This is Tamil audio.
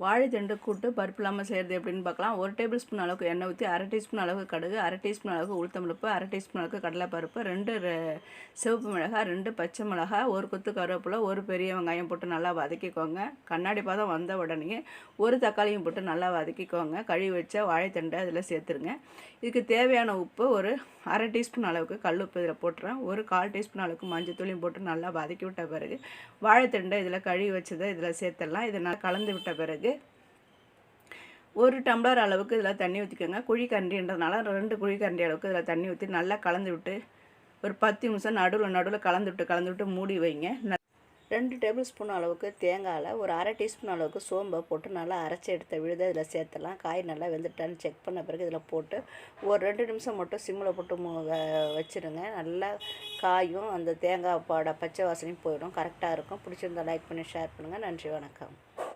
வாழைத்தண்டு கூட்டு பருப்பு இல்லாமல் செய்கிறது எப்படின்னு பார்க்கலாம். ஒரு டேபிள் ஸ்பூன் அளவுக்கு எண்ணெய் ஊற்றி அரை டீஸ்பூன் அளவுக்கு கடுகு அரை டீஸ்பூன் அளவுக்கு உளுத்தம்பருப்பு அரை டீஸ்பூன் அளவுக்கு கடலைப்பருப்பு ரெண்டு ரெ- சிவப்பு மிளகாய் ரெண்டு பச்சை மிளகாய் ஒரு கொத்து கருவேப்பிலை ஒரு பெரிய வெங்காயம் போட்டு நல்லா வதக்கிக்கோங்க. கண்ணாடி பாதம் வந்த உடனே ஒரு தக்காளியும் போட்டு நல்லா வதக்கிக்கோங்க. கழுவி வச்ச வாழைத்தண்டை அதில் சேர்த்துருங்க. இதுக்கு தேவையான உப்பு ஒரு அரை டீஸ்பூன் அளவுக்கு கல் உப்பு இதில் போட்டுறேன். ஒரு கால் டீஸ்பூன் அளவுக்கு மஞ்சள் தூளியும் போட்டு நல்லா வதக்கி விட்ட பிறகு வாழைத்தண்டை இதில் கழுவி வச்சதை இதில் சேர்த்துடலாம். இதை நல்லா கலந்து விட்ட பிறகு ஒரு டம்ளர் அளவுக்கு இதில் தண்ணி ஊற்றிக்கோங்க குழிக்கண்டின்றதுனால ரெண்டு குழி கண்டி அளவுக்கு இதில் தண்ணி ஊற்றி நல்லா கலந்து விட்டு ஒரு பத்து நிமிஷம் நடுவில் நடுவில் கலந்து விட்டு கலந்து விட்டு மூடி வைங்க. ரெண்டு டேபிள் ஸ்பூன் அளவுக்கு தேங்காயில் ஒரு அரை டீஸ்பூன் அளவுக்கு சோம்பை போட்டு நல்லா அரைச்சி எடுத்த விழுத இதில் சேர்த்துலாம் காய் நல்லா வெந்துட்டான்னு செக் பண்ண பிறகு இதில் போட்டு ஒரு ரெண்டு நிமிஷம் மட்டும் சிம்மில் போட்டு வச்சுருங்க. நல்லா காயும் அந்த தேங்காய் பாட பச்சை வாசனையும் போயிடும். கரெக்டாக இருக்கும். பிடிச்சிருந்தா லைக் பண்ணி ஷேர் பண்ணுங்கள் நன்றி வணக்கம்.